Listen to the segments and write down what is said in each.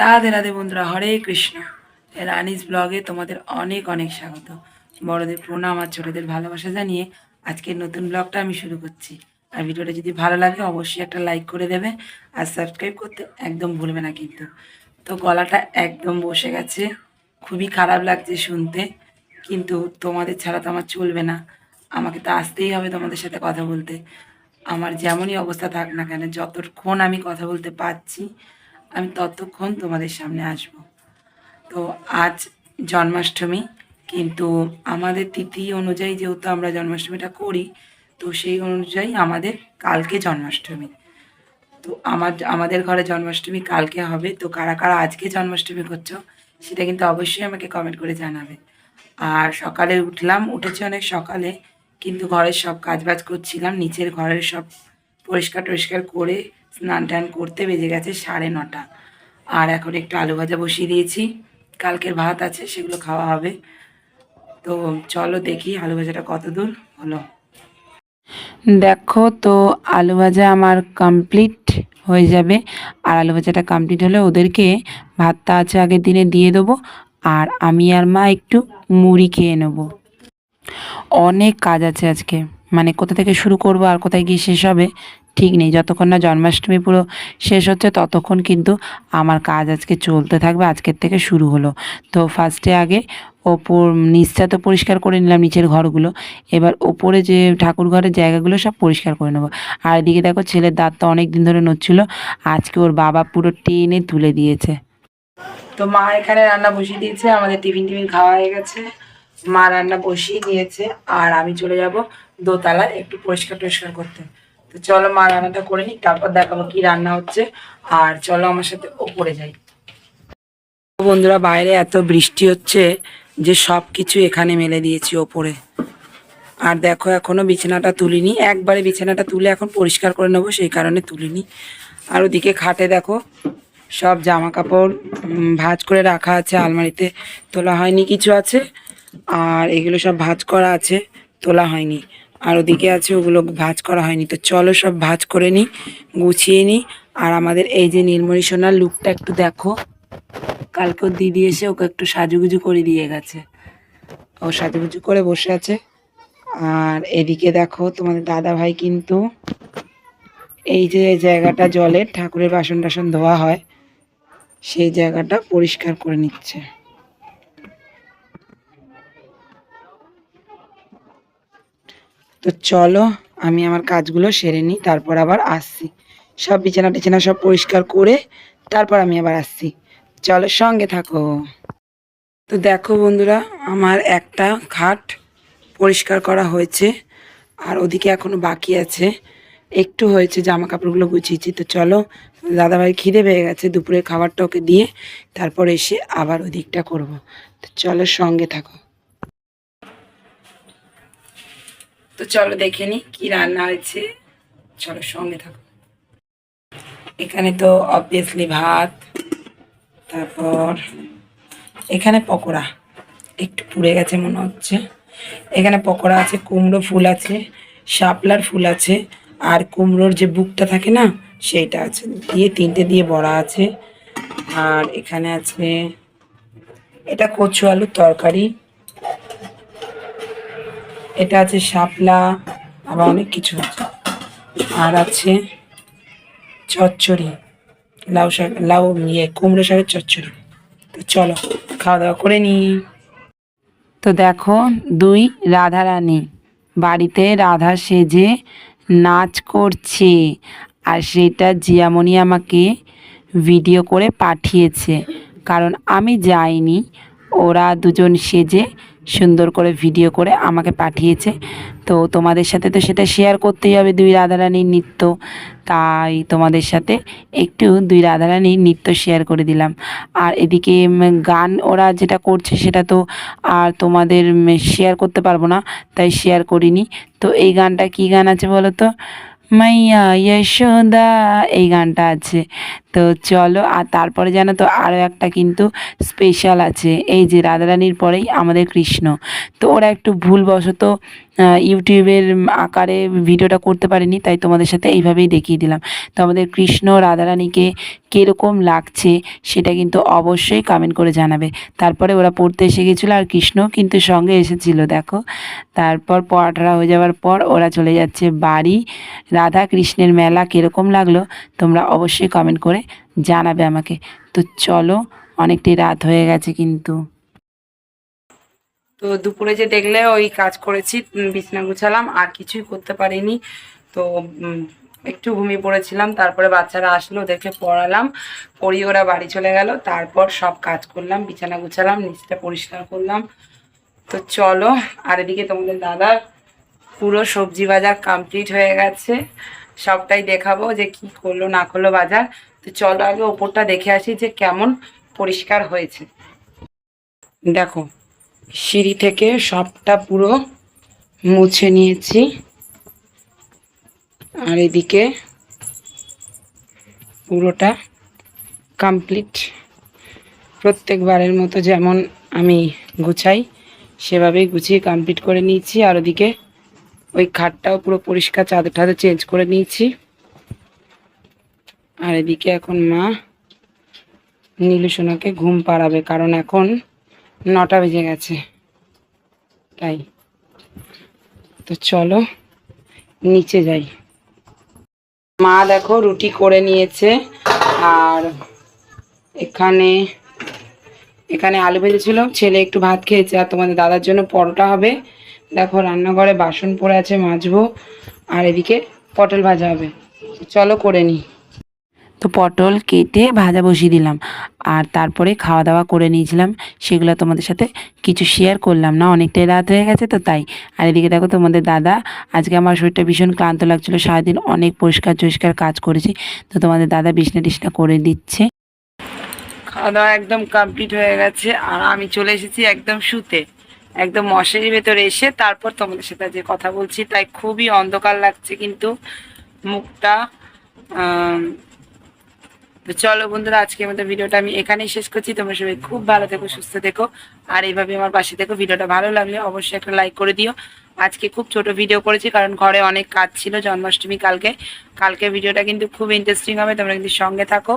রাধে রাধে বন্ধুরা, হরে কৃষ্ণ। রানিস ব্লগে তোমাদের অনেক অনেক স্বাগত। বড়দের প্রণাম আর ছোটদের ভালোবাসা জানিয়ে আজকের নতুন ব্লগটা আমি শুরু করছি। আর ভিডিওটা যদি ভালো লাগে, অবশ্যই একটা লাইক করে দেবে আর সাবস্ক্রাইব করতে একদম ভুলবে না কিন্তু। তো গলাটা একদম বসে গেছে, খুবই খারাপ লাগছে শুনতে, কিন্তু তোমাদের ছাড়া তো আমার চলবে না। আমাকে তো আসতেই হবে তোমাদের সাথে কথা বলতে। আমার যেমনই অবস্থা থাক না কেন, যতক্ষণ আমি কথা বলতে পারছি আমি ততক্ষণ তোমাদের সামনে আসব। তো আজ জন্মাষ্টমী, কিন্তু আমাদের তিথি অনুযায়ী যেহেতু আমরা জন্মাষ্টমীটা করি, তো সেই অনুযায়ী আমাদের কালকে জন্মাষ্টমী। তো আমার, আমাদের ঘরে জন্মাষ্টমী কালকে হবে, তো কারা কারা আজকে জন্মাষ্টমী করছ, সেটা কিন্তু অবশ্যই আমাকে কমেন্ট করে জানাবে। আর সকালে উঠলাম, উঠেছি অনেক সকালে, কিন্তু ঘরের সব কাজবাজ করছিলাম, নিচের ঘরের সব পরিষ্কার টরিষ্কার করে স্নান টান করতে বেজে গেছে সাড়ে নটা। আর এখন একটু আলু ভাজা বসিয়ে দিয়েছি। কালকের ভাত আছে, সেগুলো খাওয়া হবে। তো চলো দেখি আলু ভাজাটা কত দূর হলো। দেখো তো, আলু ভাজা আমার কমপ্লিট হয়ে যাবে। আর আলু ভাজাটা কমপ্লিট হলে ওদেরকে ভাতটা আছে আগের দিনে দিয়ে দেবো। আর আমি আর মা একটু মুড়ি খেয়ে নেব। অনেক কাজ আছে আজকে। মানে কোথা থেকে শুরু করব আর কোথায় গিয়ে শেষ হবে, ঠিক নেই। যতক্ষণ না জন্মাষ্টমী পুরো শেষ হচ্ছে, ততক্ষণ কিন্তু আমার কাজ আজকে চলতে থাকবে। আজকের থেকে শুরু হলো। তো ফার্স্টে আগে ওপর নিচটা তো পরিষ্কার করে নিলাম, নিচের ঘরগুলো। এবার ওপরে যে ঠাকুর ঘরের জায়গাগুলো সব পরিষ্কার করে নেব। আর এদিকে দেখো, ছেলের দাঁত তো অনেক দিন ধরে নড়ছিল। আজকে ওর বাবা পুরো টেনে তুলে দিয়েছে। তো মা এখানে রান্না বসিয়ে দিয়েছে। আমাদের টিফিন টিফিন খাওয়া হয়ে গেছে। মা রান্না বসিয়ে দিয়েছে। আর আমি চলে যাব দোতলায় একটু পরিষ্কার টরিষ্কার করতে। তো চলো মা রান্নাটা করে নিই তারপর দেখাবো কি রান্না হচ্ছে। আর চলো আমার সাথে ওপরে যাই। বন্ধুরা, বাইরে এত বৃষ্টি হচ্ছে যে সব কিছু এখানে মেলে দিয়েছি ওপরে। আর দেখো, এখনও বিছানাটা তুলিনি। একবারে বিছানাটা তুলে এখন পরিষ্কার করে নেব, সেই কারণে তুলিনি। আর ওদিকে খাটে দেখো, সব জামা কাপড় ভাঁজ করে রাখা আছে আলমারিতে। তোলা হয়নি কিছু আছে, আর এগুলো সব ভাঁজ করা আছে, তোলা হয়নি। আর ওদিকে আছে ওগুলো ভাঁজ করা হয়নি। তো চলো সব ভাঁজ করে নিই গুছিয়ে নিই আর আমাদের এই যে নীলমণি সোনার লুকটা একটু দেখো। কালকে দিদি এসে ওকে একটু সাজুগুজু করে দিয়ে গেছে। ও সাজুগুজু করে বসে আছে। আর এদিকে দেখো তোমাদের দাদা ভাই কিন্তু এই যে জায়গাটা জলের, ঠাকুরের বাসন টাসন ধোয়া হয়, সেই জায়গাটা পরিষ্কার করে নিচ্ছে। তো চলো, আমি আমার কাজগুলো সেরে নিই, তারপর আবার আসছি। সব বিছানা টিছানা সব পরিষ্কার করে তারপর আমি আবার আসছি। চলো সঙ্গে থাকো। তো দেখো বন্ধুরা, আমার একটা খাট পরিষ্কার করা হয়েছে, আর ওদিকে এখনও বাকি আছে। একটু হয়েছে জামা কাপড়গুলো গুছিয়েছি, তো চলো দাদাভাই খিদে পেয়ে গেছে দুপুরে খাবারটা ওকে দিয়ে তারপর এসে আবার ওদিকটা করব। তো চলো সঙ্গে থাকো। তো চলো দেখে নি কি রান্না হয়েছে। চলো সঙ্গে থাকো। এখানে তো অবভিয়াসলি ভাত, তারপর এখানে পকোড়া। একটু পুড়ে গেছে মনে হচ্ছে। এখানে পকোড়া আছে, কুমড়ো ফুল আছে, শাপলার ফুল আছে, আর কুমড়োর যে বুকটা থাকে না, সেইটা আছে। দিয়ে তিনটে দিয়ে বড়া আছে। আর এখানে আছে, এটা কচু আলুর তরকারি। এটা আছে শাপলা আবার অনেক কিছু আর আছে চচ্চড়ি, লাউ শাক, লাউ ইয়ে কুমড়ো শাকের চচ্চড়ি। তো চলো, খাওয়া দাওয়া করে নি তো দেখো, দুই রাধা রানী বাড়িতে রাধা সেজে নাচ করছে, আর সেটা জিয়ামণি আমাকে ভিডিও করে পাঠিয়েছে। কারণ আমি যাইনি, ওরা দুজন সেজে সুন্দর করে ভিডিও করে আমাকে পাঠিয়েছে। তো তোমাদের সাথে তো সেটা শেয়ার করতেই হবে দুই রাধারানীর নৃত্য। তাই তোমাদের সাথে একটু দুই রাধারানীর নৃত্য শেয়ার করে দিলাম। আর এদিকে গান ওরা যেটা করছে সেটা তো আর তোমাদের শেয়ার করতে পারব না, তাই শেয়ার করিনি। তো এই গানটা কি গান আছে বলো তো? মাইয়া, যশোদা, এই গানটা আছে। তো চলো, আর তারপরে জানো তো আরও একটা কিন্তু স্পেশাল আছে। এই যে রাধারানীর পরেই আমাদের কৃষ্ণ। তো ওরা একটু ভুলবশত ইউটিউবের আকারে ভিডিওটা করতে পারিনি, তাই তোমাদের সাথে এইভাবেই দেখিয়ে দিলাম। তো আমাদের কৃষ্ণ রাধারানীকে কীরকম লাগছে সেটা কিন্তু অবশ্যই কমেন্ট করে জানাবে। তারপরে ওরা পড়তে এসে গেছিল আর কৃষ্ণ কিন্তু সঙ্গে এসেছিল, দেখো। তারপর পড়াটা হয়ে যাওয়ার পর ওরা চলে যাচ্ছে বাড়ি। রাধা কৃষ্ণের মেলা কীরকম লাগল তোমরা অবশ্যই কমেন্ট করে জানাবে আমাকে। তো চলো, অনেকটাই রাত হয়ে গেছে কিন্তু। তো দুপুরে যে দেখলে ওই কাজ করেছি বিছনা গুছালাম, আর কিছুই করতে পারিনি। তো একটু ঘুমিয়ে পড়েছিলাম, তারপরে বাচ্চারা আসলো, ওদেরকে পড়ালাম। পড়িয়ে ওরা বাড়ি চলে গেল, তারপর সব কাজ করলাম, বিছানা গুছালাম, নিচটা পরিষ্কার করলাম। তো চলো, আর এদিকে তোমাদের দাদার পুরো সবজি বাজার কমপ্লিট হয়ে গেছে। সবটাই দেখাবো যে কি করল, না করল বাজার। তো চলো আগে ওপরটা দেখে আসি যে কেমন পরিষ্কার হয়েছে। দেখো সিঁড়ি থেকে সবটা পুরো মুছে নিয়েছি। আর এদিকে পুরোটা কমপ্লিট। প্রত্যেকবারের মতো যেমন আমি গুছাই, সেভাবেই গুছিয়ে কমপ্লিট করে নিয়েছি। আর ওদিকে ওই খাটটাও পুরো পরিষ্কার চাদর টাদর চেঞ্জ করে নিয়েছি। আর এদিকে এখন মা নীলু সোনাকে ঘুম পাড়াবে, কারণ এখন নটা বেজে গেছে। তাই। তো চলো, নিচে যাই। মা দেখো রুটি করে নিয়েছে, আর এখানে এখানে আলু ভেজেছিল। ছেলে একটু ভাত খেয়েছে, আর তোমাদের দাদার জন্য পরোটা হবে। দেখো রান্নাঘরে বাসন পড়ে আছে, মাজবো, আর এদিকে পটল ভাজা হবে। চলো করে নিই। তো পটল কেটে ভাজা বসিয়ে দিলাম। আর তারপরে খাওয়া দাওয়া করে নিয়েছিলাম। সেগুলো তোমাদের সাথে কিছু শেয়ার করলাম না। অনেকটাই রাত হয়ে গেছে তো তাই। আর এদিকে দেখো তোমাদের দাদা, আজকে আমার শরীরটা ভীষণ ক্লান্ত লাগছিল। সারাদিন অনেক পরিষ্কার টরিষ্কার কাজ করেছি। তো তোমাদের দাদা বিছনা টিছনা করে দিচ্ছে। খাওয়া দাওয়া একদম কমপ্লিট হয়ে গেছে। আর আমি চলে এসেছি একদম শুতে। একদম মশারির ভেতরে এসে তারপর তোমাদের সাথে যে কথা বলছি। তাই খুবই অন্ধকার লাগছে কিন্তু মুখটা তো চলো বন্ধুরা, আজকে আমাদের ভিডিওটা আমি এখানেই শেষ করছি। তোমরা সবাই খুব ভালো থেকো, সুস্থ থেকো। আর এইভাবে আমার পাশে থেকো, ভিডিওটা ভালো লাগলে অবশ্যই একটা লাইক করে দিও। আজকে খুব ছোট ভিডিও করেছি, কারণ ঘরে অনেক কাজ ছিল, জন্মাষ্টমী কালকে। কালকে ভিডিওটা কিন্তু খুব ইন্টারেস্টিং হবে, তোমরা কিন্তু সঙ্গে থাকো।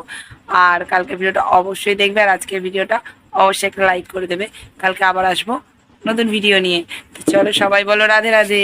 আর কালকে ভিডিওটা অবশ্যই দেখবে, আর আজকে ভিডিওটা অবশ্যই একটা লাইক করে দেবে। কালকে আবার আসব নতুন ভিডিও নিয়ে। তো চলো সবাই বলো রাধে রাধে।